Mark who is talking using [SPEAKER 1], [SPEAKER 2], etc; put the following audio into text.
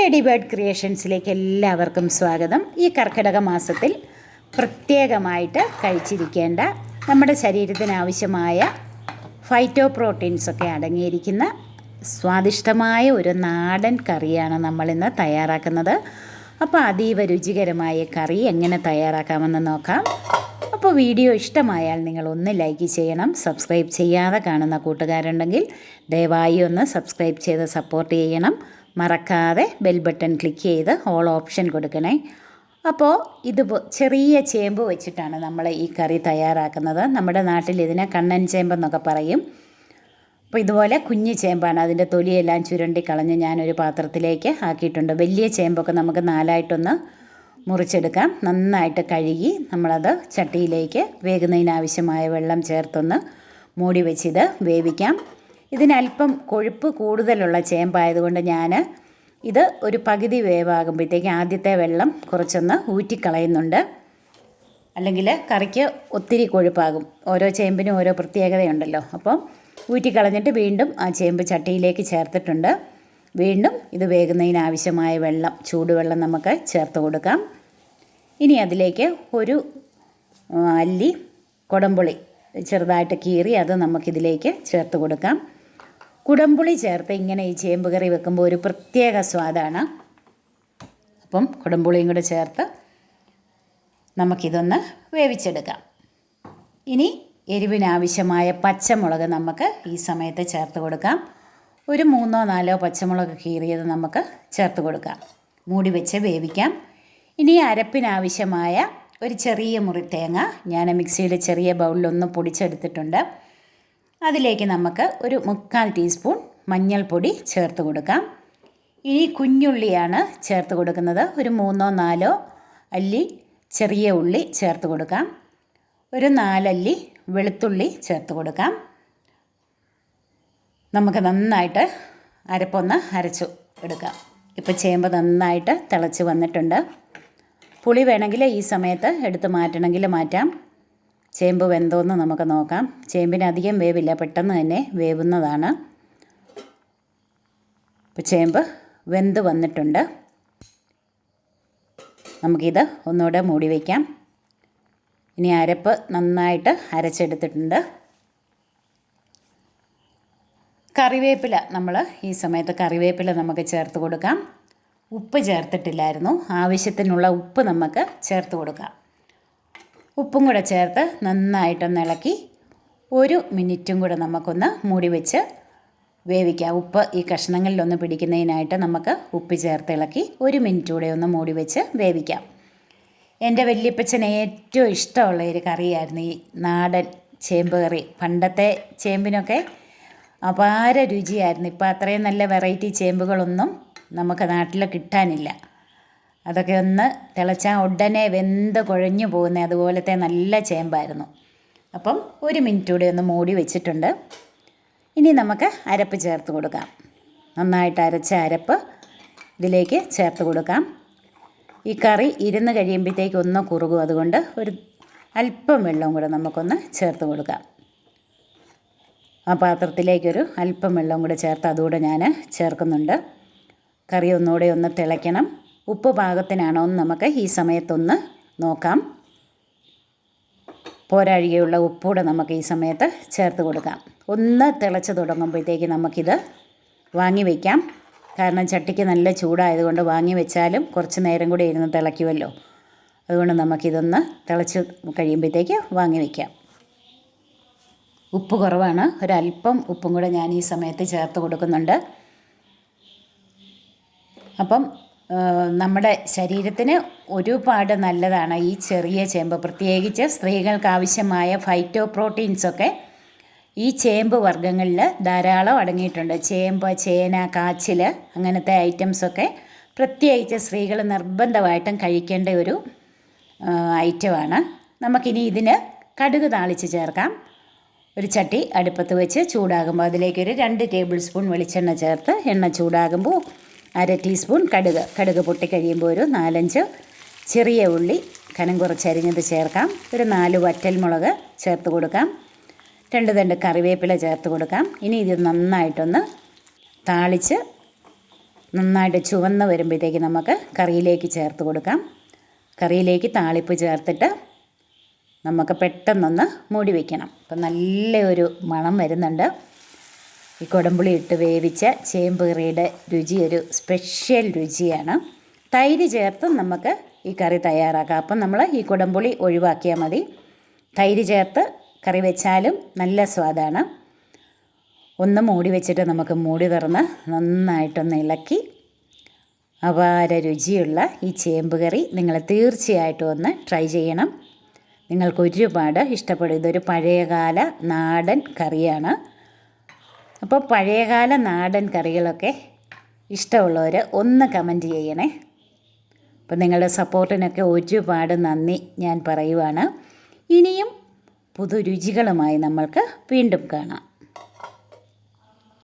[SPEAKER 1] Lady bird ക്രിയേഷൻസിലേക്ക് എല്ലാവർക്കും സ്വാഗതം. ഈ കർക്കിടക മാസത്തിൽ പ്രത്യേകമായിട്ട് കഴിച്ചിരിക്കേണ്ട നമ്മുടെ ശരീരത്തിന് ആവശ്യമായ ഫൈറ്റോ പ്രോട്ടീൻസൊക്കെ അടങ്ങിയിരിക്കുന്ന സ്വാദിഷ്ടമായ ഒരു നാടൻ കറിയാണ് നമ്മളിന്ന് തയ്യാറാക്കുന്നത്. അപ്പോൾ അതീവ രുചികരമായ കറി എങ്ങനെ തയ്യാറാക്കാമെന്ന് നോക്കാം. അപ്പോൾ വീഡിയോ ഇഷ്ടമായാൽ നിങ്ങൾ ഒന്ന് ലൈക്ക് ചെയ്യണം സബ്സ്ക്രൈബ് ചെയ്യാതെ കാണുന്ന കൂട്ടുകാരുണ്ടെങ്കിൽ ദയവായി ഒന്ന് സബ്സ്ക്രൈബ് ചെയ്ത് സപ്പോർട്ട് ചെയ്യണം. മറക്കാതെ ബെൽ ബട്ടൺ ക്ലിക്ക് ചെയ്ത് ഓൾ ഓപ്ഷൻ കൊടുക്കണേ. അപ്പോൾ ഇത് ചെറിയ ചേമ്പ് വെച്ചിട്ടാണ് നമ്മൾ ഈ കറി തയ്യാറാക്കുന്നത്. നമ്മുടെ നാട്ടിൽ ഇതിനെ കണ്ണൻ ചേമ്പെന്നൊക്കെ പറയും. അപ്പോൾ ഇതുപോലെ കുഞ്ഞു ചേമ്പാണ്. അതിന്റെ തൊലിയെല്ലാം ചുരണ്ടി കളഞ്ഞ് ഞാനൊരു പാത്രത്തിലേക്ക് ആക്കിയിട്ടുണ്ട്. വലിയ ചേമ്പൊക്കെ നമുക്ക് നാലായിട്ടൊന്ന് മുറിച്ചെടുക്കാം. നന്നായിട്ട് കഴുകി നമ്മളത് ചട്ടിയിലേക്ക് വേകുന്നതിനാവശ്യമായ വെള്ളം ചേർത്തൊന്ന് മൂടി വെച്ചിത് വേവിക്കാം. ഇതിനല്പം കൊഴുപ്പ് കൂടുതലുള്ള ചേമ്പായതുകൊണ്ട് ഞാൻ ഇത് ഒരു പകുതി വേവാകുമ്പോഴത്തേക്ക് ആദ്യത്തെ വെള്ളം കുറച്ചൊന്ന് ഊറ്റിക്കളയുന്നുണ്ട്. അല്ലെങ്കിൽ കറിക്ക് ഒത്തിരി കൊഴുപ്പാകും. ഓരോ ചേമ്പിനും ഓരോ പ്രത്യേകതയുണ്ടല്ലോ. അപ്പം ഊറ്റിക്കളഞ്ഞിട്ട് വീണ്ടും ആ ചേമ്പ് ചട്ടിയിലേക്ക് ചേർത്തിട്ടുണ്ട്. വീണ്ടും ഇത് വേകുന്നതിന് ആവശ്യമായ വെള്ളം ചൂടുവെള്ളം നമുക്ക് ചേർത്ത് കൊടുക്കാം. ഇനി അതിലേക്ക് ഒരു അല്ലി കുടംപുളി ചെറുതായിട്ട് കീറി അത് നമുക്കിതിലേക്ക് ചേർത്ത് കൊടുക്കാം. കുടംപുളി ചേർത്ത് ഇങ്ങനെ ഈ ചേമ്പ് കറി വെക്കുമ്പോൾ ഒരു പ്രത്യേക സ്വാദാണ്. അപ്പം കുടംപുളിയും കൂടെ ചേർത്ത് നമുക്കിതൊന്ന് വേവിച്ചെടുക്കാം. ഇനി എരിവിനാവശ്യമായ പച്ചമുളക് നമുക്ക് ഈ സമയത്ത് ചേർത്ത് കൊടുക്കാം. ഒരു മൂന്നോ നാലോ പച്ചമുളക് കീറിയത് നമുക്ക് ചേർത്ത് കൊടുക്കാം. മൂടി വെച്ച് വേവിക്കാം. ഇനി അരപ്പിനാവശ്യമായ ഒരു ചെറിയ മുറി തേങ്ങ ഞാൻ മിക്സിയിൽ ചെറിയ ബൗളിലൊന്ന് പൊടിച്ചെടുത്തിട്ടുണ്ട്. അതിലേക്ക് നമുക്ക് ഒരു മുക്കാൽ ടീസ്പൂൺ മഞ്ഞൾപ്പൊടി ചേർത്ത് കൊടുക്കാം. ഇനി കുഞ്ഞുള്ളിയാണ് ചേർത്ത് കൊടുക്കുന്നത്. ഒരു മൂന്നോ നാലോ അല്ലി ചെറിയ ഉള്ളി ചേർത്ത് കൊടുക്കാം. ഒരു നാലല്ലി വെളുത്തുള്ളി ചേർത്ത് കൊടുക്കാം. നമുക്ക് നന്നായിട്ട് അരപ്പൊന്ന് അരച്ചു എടുക്കാം. ഇപ്പോൾ ചേമ്പ് നന്നായിട്ട് തിളച്ച് വന്നിട്ടുണ്ട്. പുളി വേണമെങ്കിൽ ഈ സമയത്ത് എടുത്ത് മാറ്റണമെങ്കിൽ മാറ്റാം. ചേമ്പ് വെന്തോന്ന് നമുക്ക് നോക്കാം. ചേമ്പിന് അധികം വേവില്ല പെട്ടെന്ന് തന്നെ വേവുന്നതാണ്. ഇപ്പോൾ ചേമ്പ് വെന്ത് വന്നിട്ടുണ്ട്. നമുക്കിത് ഒന്നുകൂടെ മൂടി വയ്ക്കാം ഇനി അരപ്പ് നന്നായിട്ട് അരച്ചെടുത്തിട്ടുണ്ട്. കറിവേപ്പില നമ്മൾ ഈ സമയത്ത് കറിവേപ്പില നമുക്ക് ചേർത്ത് കൊടുക്കാം. ഉപ്പ് ചേർത്തിട്ടില്ലായിരുന്നു. ആവശ്യത്തിനുള്ള ഉപ്പ് നമുക്ക് ചേർത്ത് കൊടുക്കാം. ഉപ്പും കൂടെ ചേർത്ത് നന്നായിട്ടൊന്ന് ഇളക്കി ഒരു മിനിറ്റും കൂടെ നമുക്കൊന്ന് മൂടി വെച്ച് വേവിക്കാം. ഉപ്പ് ഈ കഷ്ണങ്ങളിലൊന്ന് പിടിക്കുന്നതിനായിട്ട് നമുക്ക് ഉപ്പ് ചേർത്ത് ഇളക്കി ഒരു മിനിറ്റ് കൂടെ ഒന്ന് മൂടി വെച്ച് വേവിക്കാം. എന്റെ വല്യപ്പച്ചന് ഏറ്റവും ഇഷ്ടമുള്ള ഒരു കറിയായിരുന്നു ഈ നാടൻ ചേമ്പ് കറി. പണ്ടത്തെ ചേമ്പിനൊക്കെ അപാര രുചിയായിരുന്നു. ഇപ്പോൾ അത്രയും നല്ല വെറൈറ്റി ചേമ്പുകളൊന്നും നമുക്ക് നാട്ടിൽ കിട്ടാനില്ല. അതൊക്കെ ഒന്ന് തിളച്ചാൽ ഉടനെ വെന്ത് കുഴഞ്ഞു പോകുന്ന. അതുപോലത്തെ നല്ല ചേമ്പായിരുന്നു. അപ്പം ഒരു മിനിറ്റ് കൂടി ഒന്ന് മൂടി വെച്ചിട്ടുണ്ട്. ഇനി നമുക്ക് അരപ്പ് ചേർത്ത് കൊടുക്കാം. നന്നായിട്ട് അരച്ച അരപ്പ് ഇതിലേക്ക് ചേർത്ത് കൊടുക്കാം. ഈ കറി ഇരുന്ന് കഴിയുമ്പോഴത്തേക്ക് ഒന്ന് കുറുകും. അതുകൊണ്ട് ഒരു അല്പം വെള്ളവും കൂടെ നമുക്കൊന്ന് ചേർത്ത് കൊടുക്കാം. ആ പാത്രത്തിലേക്കൊരു അല്പം വെള്ളം കൂടെ ചേർത്ത് അതുകൂടെ ഞാൻ ചേർക്കുന്നുണ്ട്. കറി ഒന്നുകൂടെ ഒന്ന് തിളയ്ക്കണം. ഉപ്പ് പാകത്തിനാണോ എന്ന് നമുക്ക് ഈ സമയത്തൊന്ന് നോക്കാം. പോരാഴികയുള്ള ഉപ്പൂടെ നമുക്ക് ഈ സമയത്ത് ചേർത്ത് കൊടുക്കാം. ഒന്ന് തിളച്ച് തുടങ്ങുമ്പോഴത്തേക്ക് നമുക്കിത് വാങ്ങി വയ്ക്കാം കാരണം ചട്ടിക്ക് നല്ല ചൂടായതുകൊണ്ട് വാങ്ങി വെച്ചാലും കുറച്ച് നേരം കൂടി ഇരുന്ന് തിളയ്ക്കുമല്ലോ. അതുകൊണ്ട് നമുക്കിതൊന്ന് തിളച്ച് കഴിയുമ്പോഴത്തേക്ക് വാങ്ങി വയ്ക്കാം ഉപ്പ് കുറവാണ്. ഒരല്പം ഉപ്പും കൂടെ ഞാൻ ഈ സമയത്ത് ചേർത്ത് കൊടുക്കുന്നുണ്ട്. അപ്പം നമ്മുടെ ശരീരത്തിന് ഒരുപാട് നല്ലതാണ് ഈ ചെറിയ ചേമ്പ്. പ്രത്യേകിച്ച് സ്ത്രീകൾക്ക് ആവശ്യമായ ഫൈറ്റോ പ്രോട്ടീൻസൊക്കെ ഈ ചേമ്പ് വർഗങ്ങളിൽ ധാരാളം അടങ്ങിയിട്ടുണ്ട്. ചേമ്പ് ചേന കാച്ചിൽ അങ്ങനത്തെ ഐറ്റംസൊക്കെ പ്രത്യേകിച്ച് സ്ത്രീകൾ നിർബന്ധമായിട്ടും കഴിക്കേണ്ട ഒരു ഐറ്റമാണ് നമുക്കിനി ഇതിന് കടുക് താളിച്ച് ചേർക്കാം. ഒരു ചട്ടി അടുപ്പത്ത് വെച്ച് ചൂടാകുമ്പോൾ അതിലേക്കൊരു രണ്ട് ടേബിൾ സ്പൂൺ വെളിച്ചെണ്ണ ചേർത്ത് എണ്ണ ചൂടാകുമ്പോൾ അര ടീസ്പൂൺ കടുക്. കടുക് പൊട്ടിക്കഴിയുമ്പോൾ ഒരു നാലഞ്ച് ചെറിയ ഉള്ളി കനം കുറച്ചരിഞ്ഞത് ചേർക്കാം. ഒരു നാല് വറ്റൽമുളക് ചേർത്ത് കൊടുക്കാം. രണ്ട് തണ്ട് കറിവേപ്പില ചേർത്ത് കൊടുക്കാം. ഇനി ഇത് നന്നായിട്ടൊന്ന് താളിച്ച് നന്നായിട്ട് ചുവന്ന് വരുമ്പോഴത്തേക്ക് നമുക്ക് കറിയിലേക്ക് ചേർത്ത് കൊടുക്കാം. കറിയിലേക്ക് താളിപ്പ് ചേർത്തിട്ട് നമുക്ക് പെട്ടെന്നൊന്ന് മൂടി വയ്ക്കണം അപ്പം നല്ലൊരു മണം വരുന്നുണ്ട്. ഈ കൊടമ്പുളി ഇട്ട് വേവിച്ച ചേമ്പ് കറിയുടെ രുചി ഒരു സ്പെഷ്യൽ രുചിയാണ്. തൈര് ചേർത്ത് നമുക്ക് ഈ കറി തയ്യാറാക്കാം. അപ്പം നമ്മൾ ഈ കുടംപുളി ഒഴിവാക്കിയാൽ മതി. തൈര് ചേർത്ത് കറി വെച്ചാലും നല്ല സ്വാദാണ്. ഒന്ന് മൂടി വെച്ചിട്ട് നമുക്ക് മൂടി തുറന്ന് നന്നായിട്ടൊന്ന് ഇളക്കി അപാര രുചിയുള്ള ഈ ചേമ്പ് കറി നിങ്ങൾ തീർച്ചയായിട്ടും ഒന്ന് ട്രൈ ചെയ്യണം. നിങ്ങൾക്ക് ഒരുപാട് ഇഷ്ടപ്പെടും. ഇതൊരു പഴയകാല നാടൻ കറിയാണ്. അപ്പോൾ പഴയകാല നാടൻ കറികളൊക്കെ ഇഷ്ടമുള്ളവർ ഒന്ന് കമന്റ് ചെയ്യണേ. അപ്പോൾ നിങ്ങളുടെ സപ്പോർട്ടിനൊക്കെ ഒരുപാട് നന്ദി ഞാൻ പറയുവാണ്. ഇനിയും പുതു രുചികളുമായി നമ്മൾക്ക് വീണ്ടും കാണാം.